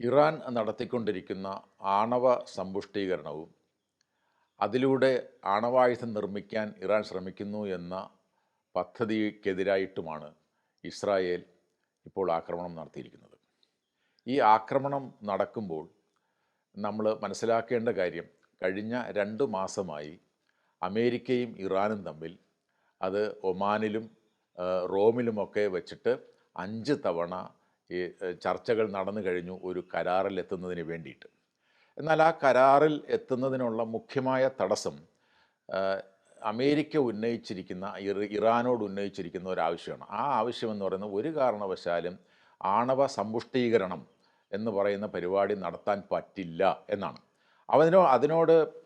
Iran നടത്തിക്കൊണ്ടിരിക്കുന്ന ആണവ സമ്പുഷ്ടീകരണവും അതിലൂടെ ആണവായുധം നിർമ്മിക്കാൻ ഇറാൻ ശ്രമിക്കുന്നു എന്ന പദ്ധതിക്കെതിരായിട്ടുമാണ് ഇസ്രായേൽ ഇപ്പോൾ ആക്രമണം നടത്തിയിരിക്കുന്നത്. ഈ ആക്രമണം നടക്കുമ്പോൾ നമ്മൾ മനസ്സിലാക്കേണ്ട കാര്യം കഴിഞ്ഞ രണ്ട് മാസമായി അമേരിക്കയും ഇറാനും തമ്മിൽ അത് ഒമാനിലും റോമിലുമൊക്കെ വെച്ചിട്ട് അഞ്ച് തവണ ഈ ചർച്ചകൾ നടന്നു കഴിഞ്ഞു ഒരു കരാറിൽ എത്തുന്നതിന് വേണ്ടിയിട്ട്. എന്നാൽ ആ കരാറിൽ എത്തുന്നതിനുള്ള മുഖ്യമായ തടസ്സം അമേരിക്ക ഉന്നയിച്ചിരിക്കുന്ന ഇറ- ഇറാനോട് ഉന്നയിച്ചിരിക്കുന്ന ഒരു ആവശ്യമാണ്. ആ ആവശ്യമെന്ന് പറയുന്നത് ഒരു കാരണവശാലും ആണവ സമ്പുഷ്ടീകരണം എന്ന് പറയുന്ന പരിപാടി നടത്താൻ പറ്റില്ല എന്നാണ്. അതിനോ അതിനോട്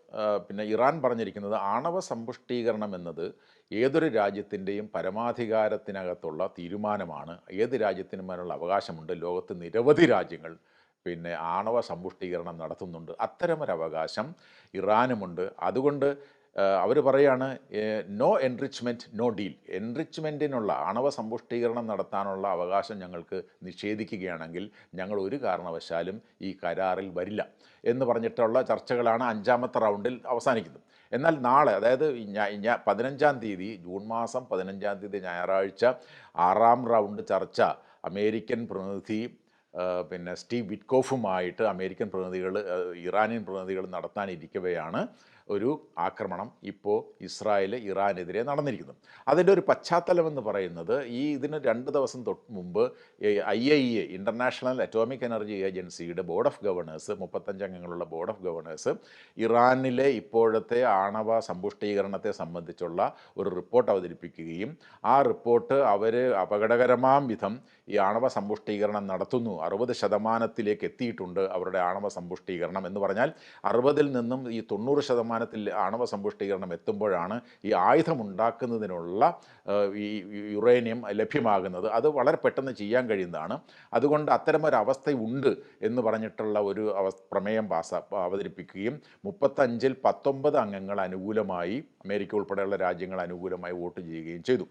പിന്നെ ഇറാൻ പറഞ്ഞിരിക്കുന്നത് ആണവ സമ്പുഷ്ടീകരണം എന്നത് ഏതൊരു രാജ്യത്തിന്റെയും പരമാധികാരത്തിനകത്തുള്ള തീരുമാനമാണ്. ഏത് രാജ്യത്തിനും അവകാശമുണ്ട്. ലോകത്ത് നിരവധി രാജ്യങ്ങൾ പിന്നെ ആണവ സമ്പുഷ്ടീകരണം നടത്തുന്നുണ്ട്. അത്തരമൊരവകാശം ഇറാനുമുണ്ട്. അതുകൊണ്ട് അവർ പറയാണ് നോ എൻറിച്ച്മെന്റ് നോ ഡീൽ എൻറിച്ച്മെന്റിനുള്ള ആണവ സമ്പുഷ്ടീകരണം നടത്താനുള്ള അവകാശം ഞങ്ങൾക്ക് നിഷേധിക്കുകയാണെങ്കിൽ ഞങ്ങൾ ഒരു കാരണവശാലും ഈ കരാറിൽ വരില്ല എന്ന് പറഞ്ഞിട്ടുള്ള ചർച്ചകളാണ് അഞ്ചാമത്തെ റൗണ്ടിൽ അവസാനിക്കുന്നത്. എന്നാൽ നാളെ അതായത് ഞാ- ഞാ- പതിനഞ്ചാം തീയതി ജൂൺ മാസം പതിനഞ്ചാം തീയതി ഞായറാഴ്ച ആറാം റൗണ്ട് ചർച്ച അമേരിക്കൻ പ്രതിനിധി പിന്നെ സ്റ്റീവ് വിറ്റ്കോഫുമായിട്ട് അമേരിക്കൻ പ്രതിനിധികൾ ഇറാനിയൻ പ്രതിനിധികൾ നടത്താനിരിക്കവെയാണ്. ഒരു ആക്രമണം ഇപ്പോൾ ഇസ്രായേൽ ഇറാനെതിരെ നടന്നിരിക്കുന്നു. അതിന്റെ ഒരു പശ്ചാത്തലം എന്ന് പറയുന്നത് ഈ ഇതിന് രണ്ട് ദിവസം തൊട്ട് മുമ്പ് I I A international atomic energy ഏജൻസിയുടെ ബോർഡ് ഓഫ് ഗവർണേഴ്സ് മുപ്പത്തഞ്ച് അംഗങ്ങളുള്ള ബോർഡ് ഓഫ് ഗവർണേഴ്സ് ഇറാനിലെ ഇപ്പോഴത്തെ ആണവ സമ്പുഷ്ടീകരണത്തെ സംബന്ധിച്ചുള്ള ഒരു റിപ്പോർട്ട് അവതരിപ്പിക്കുകയും ആ റിപ്പോർട്ട് അവർ അപകടകരമാം വിധം ഈ ആണവ സമ്പുഷ്ടീകരണം നടത്തുന്നു. അറുപത് ശതമാനത്തിലേക്ക് എത്തിയിട്ടുണ്ട് അവരുടെ ആണവ സമ്പുഷ്ടീകരണം എന്ന് പറഞ്ഞാൽ അറുപതിൽ നിന്നും ഈ തൊണ്ണൂറ് ശതമാനത്തിൽ ആണവ സമ്പുഷ്ടീകരണം എത്തുമ്പോഴാണ് ഈ ആയുധം ഉണ്ടാക്കുന്നതിനുള്ള ഈ യുറേനിയം ലഭ്യമാകുന്നത്. അത് വളരെ പെട്ടെന്ന് ചെയ്യാൻ കഴിയുന്നതാണ്. അതുകൊണ്ട് അത്തരമൊരവസ്ഥയുണ്ട് എന്ന് പറഞ്ഞിട്ടുള്ള ഒരു അവ പ്രമേയം പാസ അവതരിപ്പിക്കുകയും മുപ്പത്തഞ്ചിൽ പത്തൊമ്പത് അംഗങ്ങൾ അനുകൂലമായി അമേരിക്ക ഉൾപ്പെടെയുള്ള രാജ്യങ്ങൾ അനുകൂലമായി വോട്ട് ചെയ്യുകയും ചെയ്തു.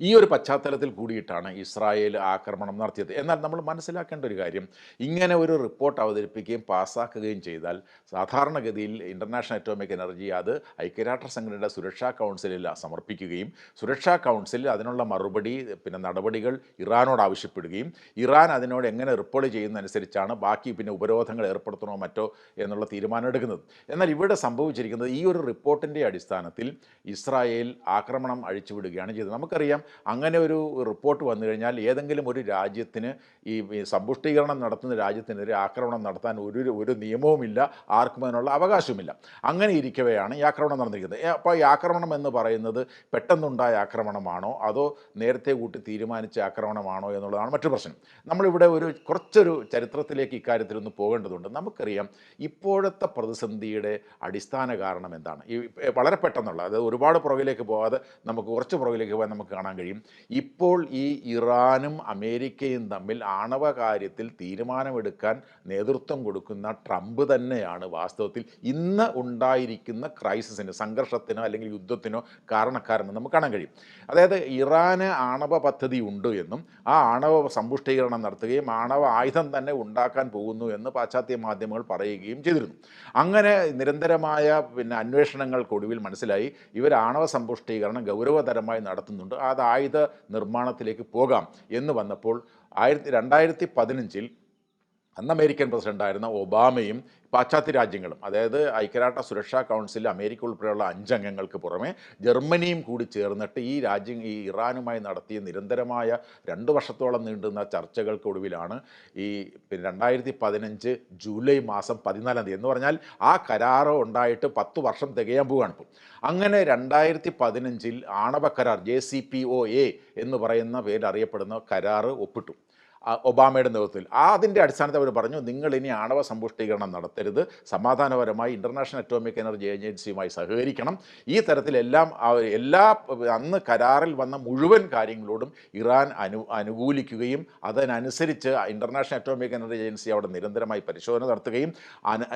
ഈ ഒരു പശ്ചാത്തലത്തിൽ കൂടിയിട്ടാണ് ഇസ്രായേൽ ആക്രമണം നടത്തിയത്. എന്നാൽ നമ്മൾ മനസ്സിലാക്കേണ്ട ഒരു കാര്യം ഇങ്ങനെ ഒരു റിപ്പോർട്ട് അവതരിപ്പിക്കുകയും പാസ്സാക്കുകയും ചെയ്താൽ സാധാരണഗതിയിൽ ഇന്റർനാഷണൽ അറ്റോമിക് എനർജി അത് ഐക്യരാഷ്ട്ര സംഘടനയുടെ സുരക്ഷാ കൗൺസിലിൽ സമർപ്പിക്കുകയും സുരക്ഷാ കൗൺസിലിൽ അതിനുള്ള മറുപടി പിന്നെ നടപടികൾ ഇറാനോട് ആവശ്യപ്പെടുകയും ഇറാൻ അതിനോട് എങ്ങനെ റിപ്പോർട്ട് ചെയ്യുന്നതനുസരിച്ചാണ് ബാക്കി പിന്നെ ഉപരോധങ്ങൾ ഏർപ്പെടുത്തണോ മറ്റോ എന്നുള്ള തീരുമാനം എടുക്കുന്നത്. എന്നാൽ ഇവിടെ സംഭവിച്ചിരിക്കുന്നത് ഈ ഒരു റിപ്പോർട്ടിന്റെ അടിസ്ഥാനത്തിൽ ഇസ്രായേൽ ആക്രമണം അഴിച്ചുവിടുകയാണ് ചെയ്തത്. നമുക്കറിയാം അങ്ങനെ ഒരു റിപ്പോർട്ട് വന്നു കഴിഞ്ഞാൽ ഏതെങ്കിലും ഒരു രാജ്യത്തിന് ഈ സമ്പുഷ്ടീകരണം നടത്തുന്ന രാജ്യത്തിനെതിരെ ആക്രമണം നടത്താൻ ഒരു ഒരു നിയമവുമില്ല ആർക്കും അതിനുള്ള അവകാശവുമില്ല. അങ്ങനെ ഇരിക്കവെയാണ് ഈ ആക്രമണം നടന്നിരിക്കുന്നത്. അപ്പോൾ ഈ ആക്രമണം എന്ന് പറയുന്നത് പെട്ടെന്നുണ്ടായ ആക്രമണമാണോ? അതോ നേരത്തെ കൂട്ടി തീരുമാനിച്ച ആക്രമണമാണോ എന്നുള്ളതാണ് മറ്റു പ്രശ്നം. നമ്മളിവിടെ ഒരു കുറച്ചൊരു ചരിത്രത്തിലേക്ക് ഇക്കാര്യത്തിൽ ഒന്ന് പോകേണ്ടതുണ്ട്. നമുക്കറിയാം ഇപ്പോഴത്തെ പ്രതിസന്ധിയുടെ അടിസ്ഥാന കാരണം എന്താണ്? ഈ വളരെ പെട്ടെന്നുള്ള അതായത് ഒരുപാട് പുറകിലേക്ക് പോകാതെ നമുക്ക് കുറച്ച് പുറകിലേക്ക് പോകാൻ നമുക്ക് കാണാൻ കഴിയും. ഇപ്പോൾ ഈ ഇറാനും അമേരിക്കയും തമ്മിൽ ആണവ കാര്യത്തിൽ തീരുമാനമെടുക്കാൻ നേതൃത്വം കൊടുക്കുന്ന ട്രംപ് തന്നെയാണ് വാസ്തവത്തിൽ ഇന്ന് ഉണ്ടായിരിക്കുന്ന ക്രൈസിസിന് സംഘർഷത്തിനോ അല്ലെങ്കിൽ യുദ്ധത്തിനോ കാരണക്കാരെന്ന് നമുക്ക് കാണാൻ കഴിയും. അതായത് ഇറാന് ആണവ പദ്ധതി ഉണ്ട് എന്നും ആ ആണവ സമ്പുഷ്ടീകരണം നടത്തുകയും ആണവ ആയുധം തന്നെ ഉണ്ടാക്കാൻ പോകുന്നു എന്ന് പാശ്ചാത്യ മാധ്യമങ്ങൾ പറയുകയും ചെയ്തിരുന്നു. അങ്ങനെ നിരന്തരമായ പിന്നെ അന്വേഷണങ്ങൾക്കൊടുവിൽ മനസ്സിലായി ഇവർ ആണവ സമ്പുഷ്ടീകരണം ഗൗരവതരമായി നടത്തുന്നുണ്ട്. ആയുധ നിർമ്മാണത്തിലേക്ക് പോകാം എന്ന് വന്നപ്പോൾ ആയിരത്തി രണ്ടായിരത്തി പതിനഞ്ചിൽ അന്ന് അമേരിക്കൻ പ്രസിഡന്റായിരുന്ന ഒബാമയും പാശ്ചാത്യ രാജ്യങ്ങളും അതായത് ഐക്യരാഷ്ട്ര സുരക്ഷാ കൗൺസിൽ അമേരിക്ക ഉൾപ്പെടെയുള്ള അഞ്ചംഗങ്ങൾക്ക് പുറമെ ജർമ്മനിയും കൂടി ചേർന്നിട്ട് ഈ രാജ്യം ഈ ഇറാനുമായി നടത്തിയ നിരന്തരമായ രണ്ട് വർഷത്തോളം നീണ്ടുന്ന ചർച്ചകൾക്കൊടുവിലാണ് ഈ പിന്നെ രണ്ടായിരത്തി പതിനഞ്ച് ജൂലൈ മാസം പതിനാലാം തീയതി എന്ന് പറഞ്ഞാൽ ആ കരാറ് ഉണ്ടായിട്ട് പത്ത് വർഷം തികയാൻ പോവുകയാണ് അങ്ങനെ രണ്ടായിരത്തി പതിനഞ്ചിൽ ആണവ കരാർ J C P O A എന്ന് പറയുന്ന പേരിൽ അറിയപ്പെടുന്ന കരാറ് ഒപ്പിട്ടു. ഒബാമയുടെ നേതൃത്വത്തിൽ. ആ അതിന്റെ അടിസ്ഥാനത്തിൽ അവർ പറഞ്ഞു നിങ്ങൾ ഇനി ആണവ സമ്പുഷ്ടീകരണം നടത്തരുത്. സമാധാനപരമായി ഇന്റർനാഷണൽ അറ്റോമിക് എനർജി ഏജൻസിയുമായി സഹകരിക്കണം. ഈ തരത്തിലെല്ലാം എല്ലാ അന്ന് കരാറിൽ വന്ന മുഴുവൻ കാര്യങ്ങളോടും ഇറാൻ അനു അനുകൂലിക്കുകയും അതിനനുസരിച്ച് ഇന്റർനാഷണൽ അറ്റോമിക് എനർജി ഏജൻസി അവിടെ നിരന്തരമായി പരിശോധന നടത്തുകയും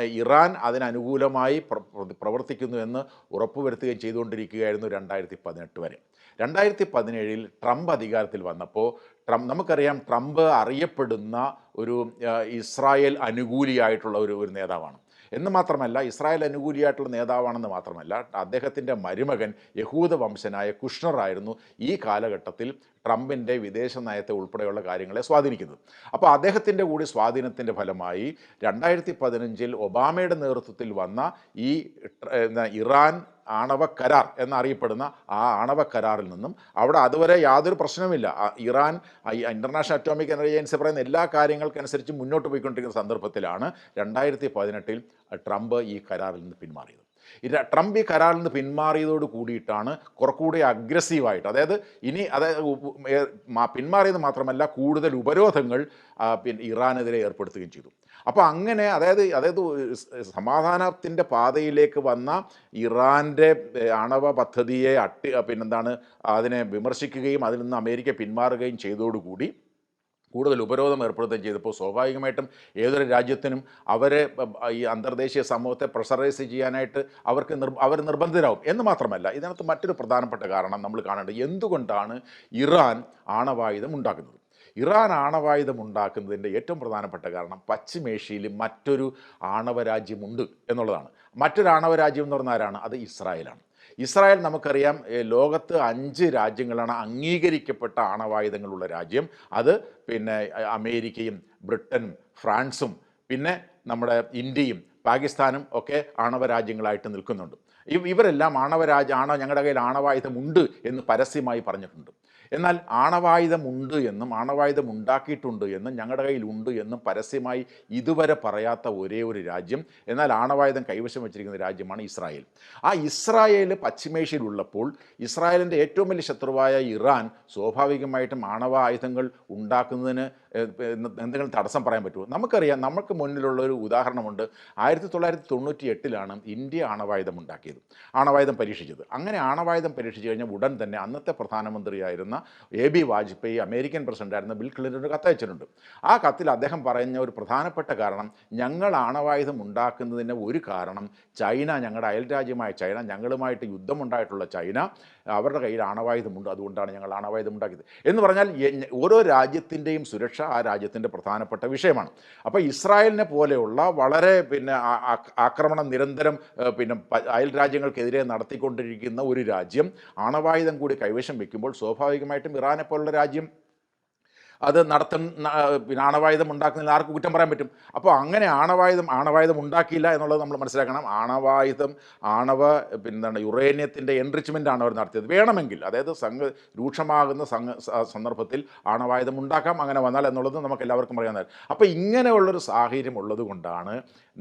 ഇറാൻ അതിനനുകൂലമായി പ്ര- പ്ര- പ്രവർത്തിക്കുന്നു എന്ന് ഉറപ്പുവരുത്തുകയും ചെയ്തുകൊണ്ടിരിക്കുകയായിരുന്നു രണ്ടായിരത്തി പതിനെട്ട് വരെ. രണ്ടായിരത്തി പതിനേഴിൽ ട്രംപ് അധികാരത്തിൽ വന്നപ്പോൾ ട്രംപ് നമുക്കറിയാം ട്രംപ് അറിയപ്പെടുന്ന ഒരു ഇസ്രായേൽ അനുകൂലിയായിട്ടുള്ള ഒരു ഒരു നേതാവാണ്. എന്ന് മാത്രമല്ല ഇസ്രായേൽ അനുകൂലിയായിട്ടുള്ള നേതാവാണെന്ന് മാത്രമല്ല അദ്ദേഹത്തിന്റെ മരുമകൻ യഹൂദ വംശനായ കുഷ്ണറായിരുന്നു ഈ കാലഘട്ടത്തിൽ ട്രംപിന്റെ വിദേശ നയത്തെ ഉൾപ്പെടെയുള്ള കാര്യങ്ങളെ സ്വാധീനിക്കുന്നത്. അപ്പോൾ അദ്ദേഹത്തിന്റെ കൂടി സ്വാധീനത്തിന്റെ ഫലമായി രണ്ടായിരത്തി പതിനഞ്ചിൽ ഒബാമയുടെ നേതൃത്വത്തിൽ വന്ന ഈ ഇറാൻ ആണവ കരാർ എന്നറിയപ്പെടുന്ന ആ ആണവ കരാറിൽ നിന്നും അവിടെ അതുവരെ യാതൊരു പ്രശ്നവുമില്ല. Iran international atomic energy agency പറയുന്ന എല്ലാ കാര്യങ്ങൾക്കനുസരിച്ച് മുന്നോട്ട് പോയിക്കൊണ്ടിരിക്കുന്ന സന്ദർഭത്തിലാണ് രണ്ടായിരത്തി പതിനെട്ടിൽ ട്രംപ് ഈ കരാറിൽ നിന്ന് പിന്മാറിയത്. ട്രംപ് ഈ കരാറിൽ നിന്ന് പിന്മാറിയതോട് കൂടിയിട്ടാണ് കുറച്ചുകൂടി അഗ്രസീവായിട്ട് അതായത് ഇനി അതായത് പിന്മാറിയത് മാത്രമല്ല കൂടുതൽ ഉപരോധങ്ങൾ പിന്നെ ഇറാനെതിരെ ഏർപ്പെടുത്തുകയും ചെയ്തു. അപ്പോൾ അങ്ങനെ അതായത് അതായത് സമാധാനത്തിന്റെ പാതയിലേക്ക് വന്ന ഇറാന്റെ ആണവ പദ്ധതിയെ അട്ടി പിന്നെന്താണ് അതിനെ വിമർശിക്കുകയും അതിൽ നിന്ന് അമേരിക്ക പിന്മാറുകയും ചെയ്തതോടുകൂടി കൂടുതൽ ഉപരോധം ഏർപ്പെടുത്തുകയും ചെയ്തപ്പോൾ സ്വാഭാവികമായിട്ടും ഏതൊരു രാജ്യത്തിനും അവരെ ഈ അന്തർദേശീയ സമൂഹത്തെ പ്രഷറൈസ് ചെയ്യാനായിട്ട് അവർക്ക് നിർ അവർ നിർബന്ധിതരാകും എന്ന് മാത്രമല്ല ഇതിനകത്ത് മറ്റൊരു പ്രധാനപ്പെട്ട കാരണം നമ്മൾ കാണേണ്ടത് എന്തുകൊണ്ടാണ് ഇറാൻ ആണവായുധം ഉണ്ടാക്കുന്നത്? ഇറാൻ ആണവായുധം ഉണ്ടാക്കുന്നതിന്റെ ഏറ്റവും പ്രധാനപ്പെട്ട കാരണം പശ്ചിമേഷ്യയിൽ മറ്റൊരു ആണവരാജ്യമുണ്ട് എന്നുള്ളതാണ്. മറ്റൊരു ആണവരാജ്യം എന്ന് പറഞ്ഞാൽ ആരാണ്? അത് ഇസ്രായേലാണ്. ഇസ്രായേൽ നമുക്കറിയാം ലോകത്ത് അഞ്ച് രാജ്യങ്ങളാണ് അംഗീകരിക്കപ്പെട്ട ആണവായുധങ്ങളുള്ള രാജ്യം. അത് പിന്നെ അമേരിക്കയും ബ്രിട്ടനും ഫ്രാൻസും പിന്നെ നമ്മുടെ ഇന്ത്യയും പാകിസ്ഥാനും ഒക്കെ ആണവരാജ്യങ്ങളായിട്ട് നിൽക്കുന്നുണ്ട്. ഇവരെല്ലാം ആണവരാജ ആണവ ഞങ്ങളുടെ കയ്യിൽ ആണവായുധമുണ്ട് എന്ന് പരസ്യമായി പറഞ്ഞിട്ടുണ്ട്. എന്നാൽ ആണവായുധമുണ്ട് എന്നും ആണവായുധം ഉണ്ടാക്കിയിട്ടുണ്ട് എന്നും ഞങ്ങളുടെ കയ്യിലുണ്ട് എന്നും പരസ്യമായി ഇതുവരെ പറയാത്ത ഒരേ ഒരു രാജ്യം. എന്നാൽ ആണവായുധം കൈവശം വെച്ചിരിക്കുന്ന രാജ്യമാണ് ഇസ്രായേൽ. ആ ഇസ്രായേൽ പശ്ചിമേഷ്യയിലുള്ളപ്പോൾ ഇസ്രായേലിന്റെ ഏറ്റവും വലിയ ശത്രുവായ ഇറാൻ സ്വാഭാവികമായിട്ടും ആണവ ആയുധങ്ങൾ ഉണ്ടാക്കുന്നതിന് എന്തെങ്കിലും തടസ്സം പറയാൻ പറ്റുമോ? നമുക്കറിയാം നമുക്ക് മുന്നിലുള്ള ഒരു ഉദാഹരണമുണ്ട്. ആയിരത്തി തൊള്ളായിരത്തി തൊണ്ണൂറ്റി എട്ടിലാണ് ഇന്ത്യ ആണവായുധം ഉണ്ടാക്കിയത് ആണവായുധം പരീക്ഷിച്ചത്. അങ്ങനെ ആണവായുധം പരീക്ഷിച്ച് കഴിഞ്ഞാൽ ഉടൻ തന്നെ അന്നത്തെ പ്രധാനമന്ത്രിയായിരുന്ന എ ബി വാജ്പേയി അമേരിക്കൻ പ്രസിഡന്റായിരുന്ന ബിൽ ക്ലിന്റൺ കത്തയച്ചിട്ടുണ്ട് ആ കത്തിൽ അദ്ദേഹം പറഞ്ഞ ഒരു പ്രധാനപ്പെട്ട കാരണം ഞങ്ങൾ ആണവായുധം ഉണ്ടാക്കുന്നതിന് ഒരു കാരണം ചൈന ഞങ്ങളുടെ അയൽരാജ്യമായ ചൈന ഞങ്ങളുമായിട്ട് യുദ്ധമുണ്ടായിട്ടുള്ള ചൈന അവരുടെ കയ്യിൽ ആണവായുധമുണ്ട്. അതുകൊണ്ടാണ് ഞങ്ങൾ ആണവായുധം ഉണ്ടാക്കിയത്. എന്ന് പറഞ്ഞാൽ ഓരോ രാജ്യത്തിന്റെയും സുരക്ഷ ആ രാജ്യത്തിന്റെ പ്രധാനപ്പെട്ട വിഷയമാണ്. അപ്പോൾ ഇസ്രായേലിനെ പോലെയുള്ള വളരെ പിന്നെ ആക്രമണം നിരന്തരം പിന്നെ അയൽ രാജ്യങ്ങൾക്കെതിരെ നടത്തിക്കൊണ്ടിരിക്കുന്ന ഒരു രാജ്യം ആണവായുധം കൂടി കൈവശം വയ്ക്കുമ്പോൾ സ്വാഭാവികമായിട്ടും ഇറാനെ പോലുള്ള രാജ്യം അത് നടത്തുന്ന പിന്നെ ആണവായുധം ഉണ്ടാക്കുന്നതിൽ ആർക്ക് കുറ്റം പറയാൻ പറ്റും. അപ്പോൾ അങ്ങനെ ആണവായുധം ആണവായുധം ഉണ്ടാക്കിയില്ല എന്നുള്ളത് നമ്മൾ മനസ്സിലാക്കണം. ആണവായുധം ആണവ പിന്നെന്താണ് യുറേനിയത്തിന്റെ എൻറിച്ച്മെന്റ് ആണ് അവർ നടത്തിയത്. വേണമെങ്കിൽ അതായത് സംഘ രൂക്ഷമാകുന്ന സന്ദർഭത്തിൽ ആണവായുധം ഉണ്ടാക്കാം അങ്ങനെ വന്നാൽ എന്നുള്ളത് നമുക്ക് എല്ലാവർക്കും പറയാൻ അപ്പോൾ ഇങ്ങനെയുള്ളൊരു സാഹചര്യം ഉള്ളത് കൊണ്ടാണ്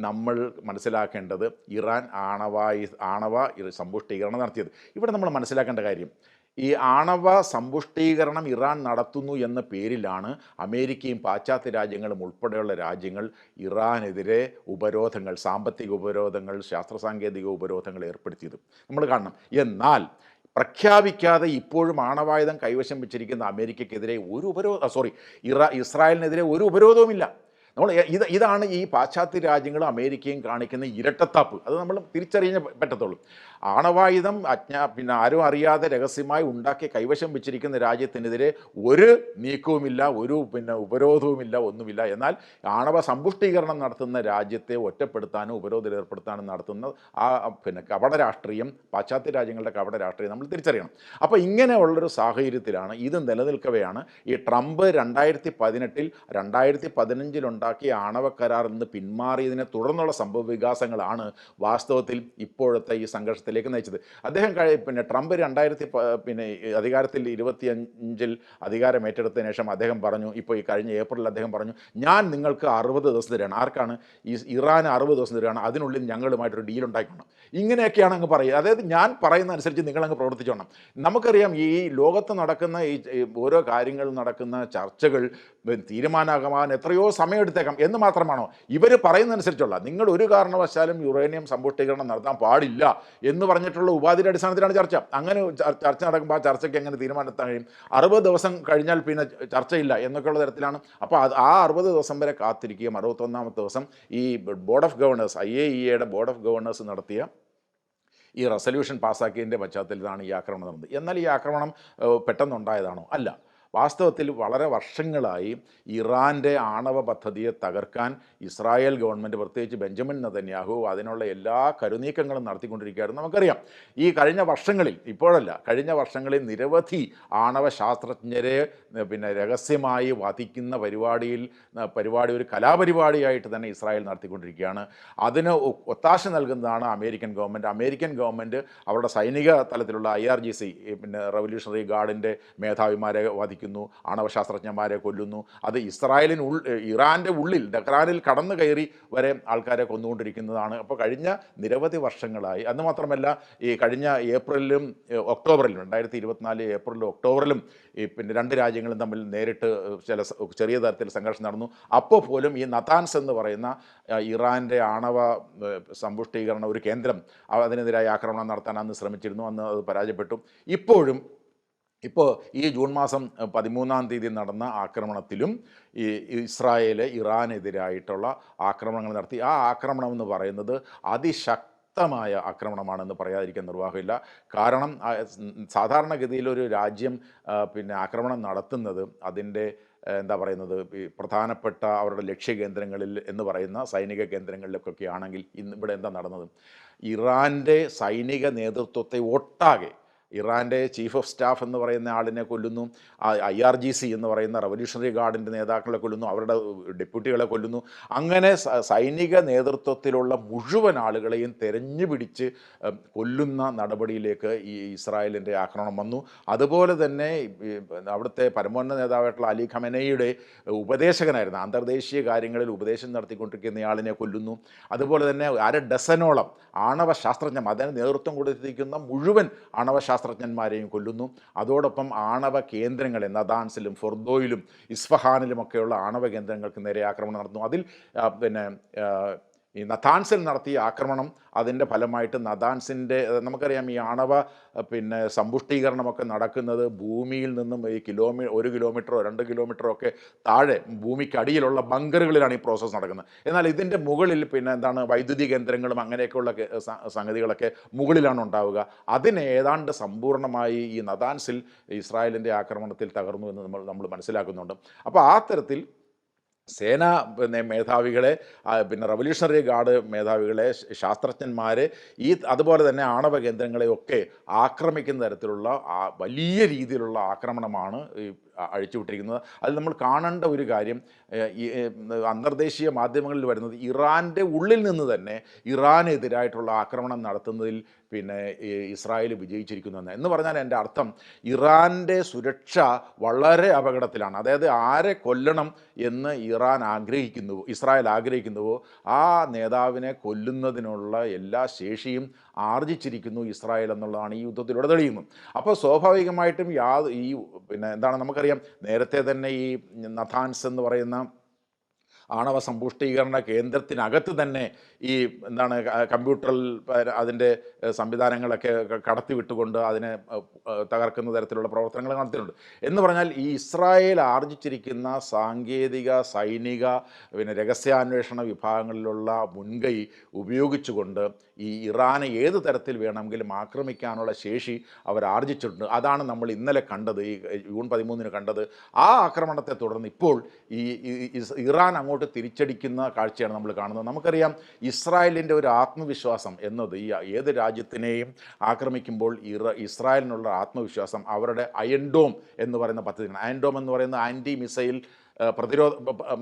നമ്മൾ മനസ്സിലാക്കേണ്ടത് ഇറാൻ ആണവായു ആണവ സമ്പുഷ്ടീകരണം നടത്തിയത്. ഇവിടെ നമ്മൾ മനസ്സിലാക്കേണ്ട കാര്യം ഈ ആണവ സമ്പുഷ്ടീകരണം ഇറാൻ നടത്തുന്നു എന്ന പേരിലാണ് അമേരിക്കയും പാശ്ചാത്യ രാജ്യങ്ങളും ഉൾപ്പെടെയുള്ള രാജ്യങ്ങൾ ഇറാനെതിരെ ഉപരോധങ്ങൾ സാമ്പത്തിക ഉപരോധങ്ങൾ ശാസ്ത്ര സാങ്കേതിക ഉപരോധങ്ങൾ ഏർപ്പെടുത്തിയത്. നമ്മൾ കാണണം. എന്നാൽ പ്രഖ്യാപിക്കാതെ ഇപ്പോഴും ആണവായുധം കൈവശം വെച്ചിരിക്കുന്ന അമേരിക്കക്കെതിരെ ഒരു ഉപരോധ സോറി ഇറാ ഇസ്രായേലിനെതിരെ ഒരു ഉപരോധവുമില്ല. നമ്മൾ ഇത് ഇതാണ് ഈ പാശ്ചാത്യ രാജ്യങ്ങളും അമേരിക്കയും കാണിക്കുന്ന ഇരട്ടത്താപ്പ്. അത് നമ്മൾ തിരിച്ചറിയാൻ പറ്റത്തുള്ളൂ. ആണവായുധം അജ്ഞാ പിന്നെ ആരും അറിയാതെ രഹസ്യമായി ഉണ്ടാക്കി കൈവശം വെച്ചിരിക്കുന്ന രാജ്യത്തിനെതിരെ ഒരു നീക്കവുമില്ല ഒരു പിന്നെ ഉപരോധവുമില്ല ഒന്നുമില്ല. എന്നാൽ ആണവ സമ്പുഷ്ടീകരണം നടത്തുന്ന രാജ്യത്തെ ഒറ്റപ്പെടുത്താനും ഉപരോധം ഏർപ്പെടുത്താനും നടത്തുന്ന ആ പിന്നെ കപട രാഷ്ട്രീയം പാശ്ചാത്യ രാജ്യങ്ങളുടെ കപട രാഷ്ട്രീയം നമ്മൾ തിരിച്ചറിയണം. അപ്പോൾ ഇങ്ങനെയുള്ളൊരു സാഹചര്യത്തിലാണ് ഇത് നിലനിൽക്കവെയാണ് ഈ ട്രംപ് രണ്ടായിരത്തി പതിനെട്ടിൽ രണ്ടായിരത്തി പതിനഞ്ചിലുണ്ടാക്കിയ ആണവ കരാറിൽ നിന്ന് പിന്മാറിയതിനെ തുടർന്നുള്ള സംഭവ വികാസങ്ങളാണ് വാസ്തവത്തിൽ ഇപ്പോഴത്തെ ഈ സംഘർഷത്തിലേക്ക് നയിച്ചത്. അദ്ദേഹം കഴി പിന്നെ ട്രംപ് രണ്ടായിരത്തി പിന്നെ അധികാരത്തിൽ ഇരുപത്തിയഞ്ചിൽ അധികാരം ഏറ്റെടുത്തതിന് ശേഷം അദ്ദേഹം പറഞ്ഞു ഇപ്പോൾ ഈ കഴിഞ്ഞ ഏപ്രിലിൽ അദ്ദേഹം പറഞ്ഞു ഞാൻ നിങ്ങൾക്ക് അറുപത് ദിവസം തരാണ്. ആർക്കാണ്? ഈ ഇറാൻ അറുപത് ദിവസം തരാണ്. അതിനുള്ളിൽ ഞങ്ങളുമായിട്ടൊരു ഡീൽ ഉണ്ടാക്കണം ഇങ്ങനെയൊക്കെയാണ് അങ്ങ് പറയുക. അതായത് ഞാൻ പറയുന്ന അനുസരിച്ച് നിങ്ങളങ്ങ് പ്രവർത്തിച്ചോണം. നമുക്കറിയാം ഈ ലോകത്ത് നടക്കുന്ന ഈ ഓരോ കാര്യങ്ങൾ നടക്കുന്ന ചർച്ചകൾ തീരുമാനമാകാൻ എത്രയോ സമയമെടുത്തേക്കാം എന്ന് മാത്രമാണോ? ഇവർ പറയുന്നതനുസരിച്ചുള്ള നിങ്ങൾ ഒരു കാരണവശാലും യുറേനിയം സമ്പുഷ്ടീകരണം നടത്താൻ പാടില്ല എന്ന് പറഞ്ഞിട്ടുള്ള ഉപാധിയുടെ അടിസ്ഥാനത്തിലാണ് ചർച്ച. അങ്ങനെ ചർച്ച നടക്കുമ്പോൾ ആ ചർച്ചയ്ക്ക് എങ്ങനെ തീരുമാനമെത്താൻ കഴിയും? അറുപത് ദിവസം കഴിഞ്ഞാൽ പിന്നെ ചർച്ചയില്ല എന്നൊക്കെയുള്ള തരത്തിലാണ്. അപ്പോൾ അത് ആ അറുപത് ദിവസം വരെ കാത്തിരിക്കുകയും അറുപത്തൊന്നാമത്തെ ദിവസം ഈ board of governors I A E എയുടെ ബോർഡ് ഓഫ് ഗവർണേഴ്സ് നടത്തിയ ഈ റെസൊല്യൂഷൻ പാസ്സാക്കിയതിന്റെ പശ്ചാത്തലത്തിലാണ് ഈ ആക്രമണം നടന്നത്. എന്നാൽ ഈ ആക്രമണം പെട്ടെന്നുണ്ടായതാണോ? അല്ല. വാസ്തവത്തിൽ വളരെ വർഷങ്ങളായി ഇറാന്റെ ആണവ പദ്ധതിയെ തകർക്കാൻ ഇസ്രായേൽ ഗവൺമെന്റ് പ്രത്യേകിച്ച് ബെഞ്ചമിൻ നതന്യാഹു അതിനുള്ള എല്ലാ കരുനീക്കങ്ങളും നടത്തിക്കൊണ്ടിരിക്കുകയായിരുന്നു. നമുക്കറിയാം ഈ കഴിഞ്ഞ വർഷങ്ങളിൽ ഇപ്പോഴല്ല കഴിഞ്ഞ വർഷങ്ങളിൽ നിരവധി ആണവ ശാസ്ത്രജ്ഞരെ പിന്നെ രഹസ്യമായി വധിക്കുന്ന പരിപാടിയിൽ പരിപാടി ഒരു കലാപരിപാടിയായിട്ട് തന്നെ ഇസ്രായേൽ നടത്തിക്കൊണ്ടിരിക്കുകയാണ്. അതിന് ഒത്താശ നൽകുന്നതാണ് അമേരിക്കൻ ഗവൺമെന്റ്. അമേരിക്കൻ ഗവൺമെന്റ് അവരുടെ സൈനിക തലത്തിലുള്ള ഐ ആർ ജി സി പിന്നെ റവല്യൂഷണറി ഗാർഡിന്റെ മേധാവിമാരെ വധിക്കുന്നു ആണവശാസ്ത്രജ്ഞന്മാരെ കൊല്ലുന്നു. അത് ഇസ്രായേലിന് ഉൾ ഇറാന്റെ ഉള്ളിൽ ഡെഹ്റാനിൽ കടന്നു കയറി വരെ ആൾക്കാരെ കൊന്നുകൊണ്ടിരിക്കുന്നതാണ്. അപ്പോൾ കഴിഞ്ഞ നിരവധി വർഷങ്ങളായി അന്ന് മാത്രമല്ല ഈ കഴിഞ്ഞ ഏപ്രിലും ഒക്ടോബറിലും രണ്ടായിരത്തി ഇരുപത്തിനാല് ഏപ്രിലും ഒക്ടോബറിലും ഈ പിന്നെ രണ്ട് രാജ്യങ്ങളും തമ്മിൽ നേരിട്ട് ചില ചെറിയ തരത്തിൽ സംഘർഷം നടന്നു. അപ്പോൾ പോലും ഈ നതാൻസ് എന്ന് പറയുന്ന ഇറാന്റെ ആണവ സമ്പുഷ്ടീകരണ ഒരു കേന്ദ്രം അതിനെതിരായ ആക്രമണം നടത്താൻ അന്ന് ശ്രമിച്ചിരുന്നു അന്ന് അത് പരാജയപ്പെട്ടു. ഇപ്പോഴും ഇപ്പോൾ ഈ ജൂൺ മാസം പതിമൂന്നാം തീയതി നടന്ന ആക്രമണത്തിലും ഈ ഇസ്രായേൽ ഇറാനെതിരായിട്ടുള്ള ആക്രമണങ്ങൾ നടത്തി. ആ ആക്രമണം എന്ന് പറയുന്നത് അതിശക്തി ശക്തമായ ആക്രമണമാണെന്ന് പറയാതിരിക്കാൻ നിർവാഹമില്ല. കാരണം സാധാരണഗതിയിൽ ഒരു രാജ്യം പിന്നെ ആക്രമണം നടത്തുന്നത് അതിന്റെ എന്താ പറയുന്നത് ഈ പ്രധാനപ്പെട്ട അവരുടെ ലക്ഷ്യകേന്ദ്രങ്ങളിൽ എന്ന് പറയുന്ന സൈനിക കേന്ദ്രങ്ങളിലൊക്കെ ആണെങ്കിൽ ഇന്ന് ഇവിടെ എന്താ നടന്നത്? ഇറാന്റെ സൈനിക നേതൃത്വത്തെ ഒട്ടാകെ ഇറാന്റെ ചീഫ് ഓഫ് സ്റ്റാഫ് എന്ന് പറയുന്ന ആളിനെ കൊല്ലുന്നു. ഐ ആർ ജി സി എന്ന് പറയുന്ന റവല്യൂഷണറി ഗാർഡിന്റെ നേതാക്കളെ കൊല്ലുന്നു. അവരുടെ ഡെപ്യൂട്ടികളെ കൊല്ലുന്നു. അങ്ങനെ സൈനിക നേതൃത്വത്തിലുള്ള മുഴുവൻ ആളുകളെയും തെരഞ്ഞു പിടിച്ച് കൊല്ലുന്ന നടപടിയിലേക്ക് ഈ ഇസ്രായേലിന്റെ ആക്രമണം വന്നു. അതുപോലെ തന്നെ അവിടുത്തെ പരമോന്നത നേതാവായിട്ടുള്ള അലി ഖമനയുടെ ഉപദേശകനായിരുന്നു. അന്തർദേശീയ കാര്യങ്ങളിൽ ഉപദേശം നടത്തിക്കൊണ്ടിരിക്കുന്നയാളിനെ കൊല്ലുന്നു. അതുപോലെ തന്നെ അര ഡസനോളം ആണവ ശാസ്ത്രജ്ഞ അതിന് നേതൃത്വം കൊടുത്തിരിക്കുന്ന മുഴുവൻ ആണവ ശാസ്ത്രജ്ഞന്മാരെയും കൊല്ലുന്നു. അതോടൊപ്പം ആണവ കേന്ദ്രങ്ങളെ നദാൻസിലും ഫൊർദോയിലും ഇസ്ഫഹാനിലുമൊക്കെയുള്ള ആണവ കേന്ദ്രങ്ങൾക്ക് നേരെ ആക്രമണം നടത്തുന്നു. അതിൽ പിന്നെ ഈ നഥാൻസിൽ നടത്തിയ ആക്രമണം അതിന്റെ ഫലമായിട്ട് നദാൻസിന്റെ നമുക്കറിയാം ഈ ആണവ പിന്നെ സമ്പുഷ്ടീകരണമൊക്കെ നടക്കുന്നത് ഭൂമിയിൽ നിന്നും ഈ കിലോമീ ഒരു കിലോമീറ്ററോ രണ്ട് കിലോമീറ്ററോ ഒക്കെ താഴെ ഭൂമിക്കടിയിലുള്ള ബങ്കറുകളിലാണ് ഈ പ്രോസസ്സ് നടക്കുന്നത്. എന്നാൽ ഇതിന്റെ മുകളിൽ പിന്നെ എന്താണ് വൈദ്യുതി കേന്ദ്രങ്ങളും അങ്ങനെയൊക്കെയുള്ള സംഗതികളൊക്കെ മുകളിലാണ് ഉണ്ടാവുക. അതിന് ഏതാണ്ട് സമ്പൂർണമായി ഈ നദാൻസിൽ ഇസ്രായേലിന്റെ ആക്രമണത്തിൽ തകർന്നു എന്ന് നമ്മൾ നമ്മൾ മനസ്സിലാക്കുന്നുണ്ട്. അപ്പോൾ ആ തരത്തിൽ സേന പിന്നെ മേധാവികളെ പിന്നെ റവല്യൂഷണറി ഗാർഡ് മേധാവികളെ ശാസ്ത്രജ്ഞന്മാർ ഈ അതുപോലെ തന്നെ ആണവ കേന്ദ്രങ്ങളെയൊക്കെ ആക്രമിക്കുന്ന തരത്തിലുള്ള വലിയ രീതിയിലുള്ള ആക്രമണമാണ് ഈ അഴിച്ചുവിട്ടിരിക്കുന്നത്. അതിൽ നമ്മൾ കാണേണ്ട ഒരു കാര്യം അന്തർദേശീയ മാധ്യമങ്ങളിൽ വരുന്നത് ഇറാന്റെ ഉള്ളിൽ നിന്ന് തന്നെ ഇറാനെതിരായിട്ടുള്ള ആക്രമണം നടത്തുന്നതിൽ പിന്നെ ഇസ്രായേൽ വിജയിച്ചിരിക്കുന്നു എന്ന്. എന്ന് പറഞ്ഞാൽ എന്റെ അർത്ഥം ഇറാന്റെ സുരക്ഷ വളരെ അപകടത്തിലാണ്. അതായത് ആരെ കൊല്ലണം എന്ന് ഇറാൻ ആഗ്രഹിക്കുന്നുവോ ഇസ്രായേൽ ആഗ്രഹിക്കുന്നുവോ ആ നേതാവിനെ കൊല്ലുന്നതിനുള്ള എല്ലാ ശേഷിയും ആർജിച്ചിരിക്കുന്നു ഇസ്രായേൽ എന്നുള്ളതാണ് ഈ യുദ്ധത്തിലൂടെ തെളിയുന്നത് അപ്പോൾ സ്വാഭാവികമായിട്ടും യാ ഈ പിന്നെ എന്താണ് നമുക്കറിയാം നേരത്തെ തന്നെ ഈ നഥാൻസ് എന്ന് പറയുന്ന ആണവ സമ്പുഷ്ടീകരണ കേന്ദ്രത്തിനകത്ത് തന്നെ ഈ എന്താണ് കമ്പ്യൂട്ടറിൽ അതിന്റെ സംവിധാനങ്ങളൊക്കെ കടത്തിവിട്ടുകൊണ്ട് കടത്തി വിട്ടുകൊണ്ട് അതിനെ തകർക്കുന്ന തരത്തിലുള്ള പ്രവർത്തനങ്ങൾ നടത്തിയിട്ടുണ്ട്. എന്ന് പറഞ്ഞാൽ ഈ ഇസ്രായേൽ ആർജിച്ചിരിക്കുന്ന സാങ്കേതിക സൈനിക പിന്നെ രഹസ്യാന്വേഷണ വിഭാഗങ്ങളിലുള്ള മുൻകൈ ഉപയോഗിച്ചുകൊണ്ട് ഈ ഇറാനെ ഏത് തരത്തിൽ വേണമെങ്കിലും ആക്രമിക്കാനുള്ള ശേഷി അവർ ആർജിച്ചിട്ടുണ്ട്. അതാണ് നമ്മൾ ഇന്നലെ കണ്ടത് ഈ ജൂൺ പതിമൂന്നിന് കണ്ടത്. ആ ആക്രമണത്തെ തുടർന്ന് ഇപ്പോൾ ഈ- ഇറാൻ അങ്ങോട്ട് തിരിച്ചടിക്കുന്ന കാഴ്ചയാണ് നമ്മൾ കാണുന്നത്. നമുക്കറിയാം ഇസ്രായേലിന്റെ ഒരു ആത്മവിശ്വാസം എന്നത് ഈ ഏത് രാജ്യത്തിനെയും ആക്രമിക്കുമ്പോൾ ഇസ്രായേലിനുള്ള ആത്മവിശ്വാസം അവരുടെ അയൻഡോം എന്ന് പറയുന്ന പദ്ധതിയാണ്. അയൻഡോം എന്ന് പറയുന്ന ആന്റി മിസൈൽ പ്രതിരോധ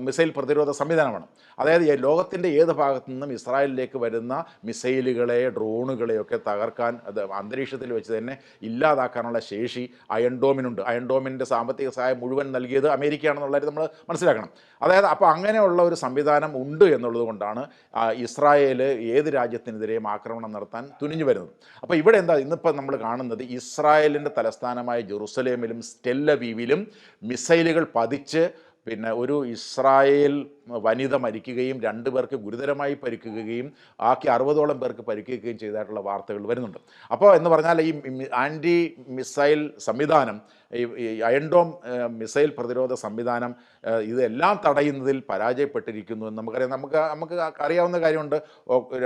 മിസൈൽ പ്രതിരോധ സംവിധാനമാണ്. അതായത് ലോകത്തിന്റെ ഏത് ഭാഗത്തു നിന്നും ഇസ്രായേലിലേക്ക് വരുന്ന മിസൈലുകളെ ഡ്രോണുകളെയൊക്കെ തകർക്കാൻ അത് അന്തരീക്ഷത്തിൽ വെച്ച് തന്നെ ഇല്ലാതാക്കാനുള്ള ശേഷി അയൺഡോമിനുണ്ട് അയൺഡോമിന്റെ സാമ്പത്തിക സഹായം മുഴുവൻ നൽകിയത് അമേരിക്കയാണെന്നുള്ളത് നമ്മൾ മനസ്സിലാക്കണം. അതായത് അപ്പോൾ അങ്ങനെയുള്ള ഒരു സംവിധാനം ഉണ്ട് എന്നുള്ളത് കൊണ്ടാണ് ഇസ്രായേൽ ഏത് രാജ്യത്തിനെതിരെയും ആക്രമണം നടത്താൻ തുനിഞ്ഞു വരുന്നത്. അപ്പോൾ ഇവിടെ എന്താ ഇന്നിപ്പോൾ നമ്മൾ കാണുന്നത് ഇസ്രായേലിന്റെ തലസ്ഥാനമായ ജെറുസലേമിലും സ്റ്റെല്ലവീവിലും മിസൈലുകൾ പതിച്ച് പിന്നെ ഒരു ഇസ്രായേൽ വനിത മരിക്കുകയും രണ്ട് പേർക്ക് ഗുരുതരമായി പരിക്കുകയും ആക്കി അറുപതോളം പേർക്ക് പരിക്കുകയും ചെയ്തതായിട്ടുള്ള വാർത്തകൾ വരുന്നുണ്ട്. അപ്പോൾ എന്ന് പറഞ്ഞാൽ ഈ ആന്റി മിസൈൽ സംവിധാനം ഈ അയൺഡോം മിസൈൽ പ്രതിരോധ സംവിധാനം ഇതെല്ലാം തടയുന്നതിൽ പരാജയപ്പെട്ടിരിക്കുന്നു എന്ന് നമുക്കറിയാം. നമുക്ക് നമുക്ക് അറിയാവുന്ന കാര്യമുണ്ട്.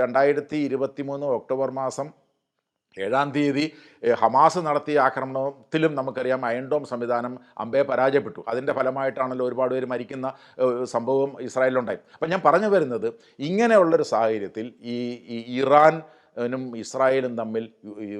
രണ്ടായിരത്തി ഇരുപത്തി മൂന്ന് ഒക്ടോബർ മാസം ഏഴാം തീയതി ഹമാസ് നടത്തിയ ആക്രമണത്തിലും നമുക്കറിയാം അയൺഡോം സംവിധാനം അമ്പേ പരാജയപ്പെട്ടു. അതിന്റെ ഫലമായിട്ടാണല്ലോ ഒരുപാട് പേര് മരിക്കുന്ന സംഭവം ഇസ്രായേലിലുണ്ടായി അപ്പം ഞാൻ പറഞ്ഞു വരുന്നത് ഇങ്ങനെയുള്ളൊരു സാഹചര്യത്തിൽ ഈ ഇറാൻ നും ഇസ്രായേലും തമ്മിൽ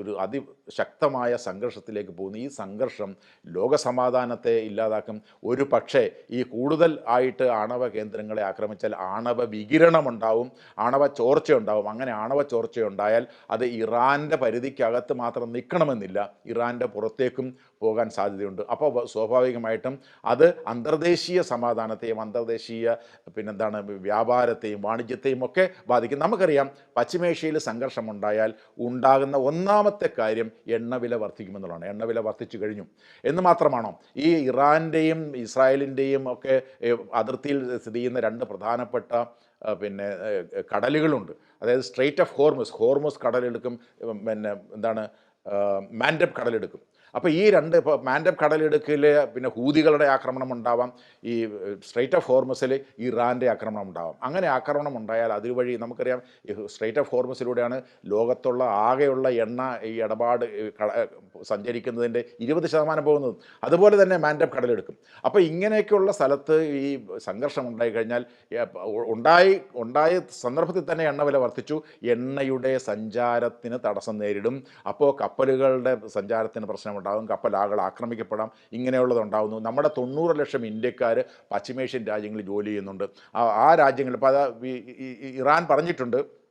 ഒരു അതിശക്തമായ സംഘർഷത്തിലേക്ക് പോകുന്നു. ഈ സംഘർഷം ലോകസമാധാനത്തെ ഇല്ലാതാക്കും. ഒരു പക്ഷേ ഈ കൂടുതൽ ആയിട്ട് ആണവ കേന്ദ്രങ്ങളെ ആക്രമിച്ചാൽ ആണവ വികിരണമുണ്ടാവും ആണവ ചോർച്ചയുണ്ടാവും. അങ്ങനെ ആണവ ചോർച്ചയുണ്ടായാൽ അത് ഇറാന്റെ പരിധിക്കകത്ത് മാത്രം നിൽക്കണമെന്നില്ല. ഇറാന്റെ പുറത്തേക്കും പോകാൻ സാധ്യതയുണ്ട്. അപ്പോൾ സ്വാഭാവികമായിട്ടും അത് അന്തർദേശീയ സമാധാനത്തെയും അന്തർദേശീയ പിന്നെന്താണ് വ്യാപാരത്തെയും വാണിജ്യത്തെയും ഒക്കെ ബാധിക്കും. നമുക്കറിയാം പശ്ചിമേഷ്യയിൽ സംഘർഷമുണ്ടായാൽ ഉണ്ടാകുന്ന ഒന്നാമത്തെ കാര്യം എണ്ണവില വർദ്ധിക്കുമെന്നുള്ളതാണ്. എണ്ണവില വർദ്ധിച്ചു കഴിഞ്ഞു. എന്ന് മാത്രമാണോ? ഈ ഇറാന്റെയും ഇസ്രായേലിന്റെയും ഒക്കെ അതിർത്തിയിൽ സ്ഥിതി ചെയ്യുന്ന രണ്ട് പ്രധാനപ്പെട്ട പിന്നെ കടലുകളുണ്ട്. അതായത് സ്ട്രേറ്റ് ഓഫ് ഹോർമസ് ഹോർമസ് കടലെടുക്കും പിന്നെ എന്താണ് മാൻഡബ് കടലെടുക്കും. അപ്പോൾ ഈ രണ്ട് ഇപ്പോൾ മാൻഡബ് കടലിടുക്കിൽ പിന്നെ ഹൂതികളുടെ ആക്രമണം ഉണ്ടാവാം. ഈ സ്ട്രേറ്റ് ഓഫ് ഹോർമസിൽ ഇറാന്റെ ആക്രമണം ഉണ്ടാവാം. അങ്ങനെ ആക്രമണം ഉണ്ടായാൽ അതുവഴി നമുക്കറിയാം സ്ട്രേറ്റ് ഓഫ് ഹോർമസിലൂടെയാണ് ലോകത്തുള്ള ആകെയുള്ള എണ്ണ ഈ ഇടപാട് സഞ്ചരിക്കുന്നതിന്റെ ഇരുപത് ശതമാനം പോകുന്നത്. അതുപോലെ തന്നെ മാൻഡബ് കടലെടുക്കും. അപ്പോൾ ഇങ്ങനെയൊക്കെയുള്ള സ്ഥലത്ത് ഈ സംഘർഷം ഉണ്ടായി കഴിഞ്ഞാൽ ഉണ്ടായി ഉണ്ടായ സന്ദർഭത്തിൽ തന്നെ എണ്ണ വില വർദ്ധിച്ചു. എണ്ണയുടെ സഞ്ചാരത്തിന് തടസ്സം നേരിടും. അപ്പോൾ കപ്പലുകളുടെ സഞ്ചാരത്തിന് പ്രശ്നമുണ്ടാകും കപ്പലാകൾ ആക്രമിക്കപ്പെടാം ഇങ്ങനെയുള്ളത് ഉണ്ടാകുന്നു നമ്മുടെ തൊണ്ണൂറ് ലക്ഷം ഇന്ത്യക്കാർ പശ്ചിമേഷ്യൻ രാജ്യങ്ങളിൽ ജോലി ചെയ്യുന്നുണ്ട്. ആ- രാജ്യങ്ങളിൽ ഇപ്പോൾ അത് ഇറാൻ പറഞ്ഞിട്ടുണ്ട്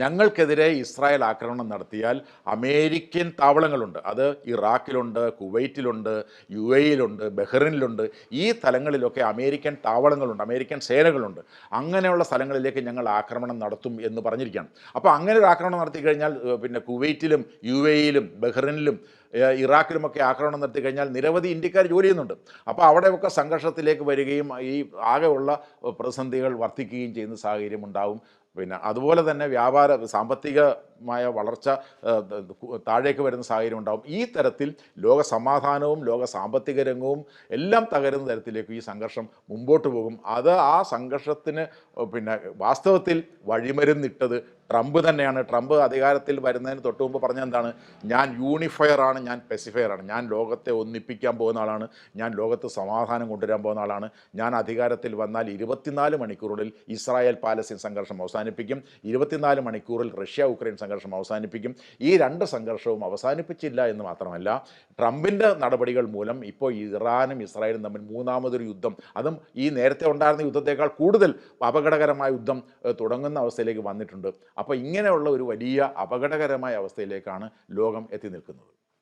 ഞങ്ങൾക്കെതിരെ ഇസ്രായേൽ ആക്രമണം നടത്തിയാൽ അമേരിക്കൻ താവളങ്ങളുണ്ട്. അത് ഇറാഖിലുണ്ട് കുവൈറ്റിലുണ്ട് യു എയിലുണ്ട് ബഹ്റിനിലുണ്ട്. ഈ സ്ഥലങ്ങളിലൊക്കെ അമേരിക്കൻ താവളങ്ങളുണ്ട് അമേരിക്കൻ സേനകളുണ്ട്. അങ്ങനെയുള്ള സ്ഥലങ്ങളിലേക്ക് ഞങ്ങൾ ആക്രമണം നടത്തും എന്ന് പറഞ്ഞിരിക്കുകയാണ്. അപ്പോൾ അങ്ങനെ ഒരു ആക്രമണം നടത്തി കഴിഞ്ഞാൽ പിന്നെ കുവൈറ്റിലും യു എയിലും ബഹ്റിനിലും ഇറാഖിലുമൊക്കെ ആക്രമണം നടത്തി കഴിഞ്ഞാൽ നിരവധി ഇന്ത്യക്കാർ ജോലി ചെയ്യുന്നുണ്ട്. അപ്പോൾ അവിടെയൊക്കെ സംഘർഷത്തിലേക്ക് വരികയും ഈ ആകെയുള്ള പ്രതിസന്ധികൾ വർദ്ധിക്കുകയും ചെയ്യുന്ന സാഹചര്യം ഉണ്ടാവും. പിന്നെ അതുപോലെ തന്നെ വ്യാപാര സാമ്പത്തികമായ വളർച്ച താഴേക്ക് വരുന്ന സാഹചര്യം ഉണ്ടാകും ഈ തരത്തിൽ ലോക സമാധാനവും ലോക സാമ്പത്തിക രംഗവും എല്ലാം തകരുന്ന തരത്തിലേക്ക് ഈ സംഘർഷം മുമ്പോട്ട് പോകും. അത് ആ സംഘർഷത്തിന് പിന്നെ വാസ്തവത്തിൽ വഴിമരുന്നിട്ടത് ട്രംപ് തന്നെയാണ്. ട്രംപ് അധികാരത്തിൽ വരുന്നതിന് തൊട്ട് മുമ്പ് പറഞ്ഞ എന്താണ്? ഞാൻ യൂണിഫയർ ആണ് ഞാൻ പെസിഫയർ ആണ്. ഞാൻ ലോകത്തെ ഒന്നിപ്പിക്കാൻ പോകുന്ന ആളാണ്. ഞാൻ ലോകത്ത് സമാധാനം കൊണ്ടുവരാൻ പോകുന്ന ആളാണ്. ഞാൻ അധികാരത്തിൽ വന്നാൽ ഇരുപത്തിനാല് മണിക്കൂറിൽ ഇസ്രായേൽ പാലസ്തീൻ സംഘർഷം അവസാനിപ്പിക്കും. ഇരുപത്തിനാല് മണിക്കൂറിൽ റഷ്യ ഉക്രൈൻ സംഘർഷം അവസാനിപ്പിക്കും. ഈ രണ്ട് സംഘർഷവും അവസാനിപ്പിച്ചില്ല എന്ന് മാത്രമല്ല ട്രംപിന്റെ നടപടികൾ മൂലം ഇപ്പോൾ ഇറാനും ഇസ്രായേലും തമ്മിൽ മൂന്നാമതൊരു യുദ്ധം അതും ഈ നേരത്തെ ഉണ്ടായിരുന്ന യുദ്ധത്തേക്കാൾ കൂടുതൽ അപകടകരമായ യുദ്ധം തുടങ്ങുന്ന അവസ്ഥയിലേക്ക് വന്നിട്ടുണ്ട്. അപ്പോൾ ഇങ്ങനെയുള്ള ഒരു വലിയ അപകടകരമായ അവസ്ഥയിലേക്കാണ് ലോകം എത്തി നിൽക്കുന്നത്.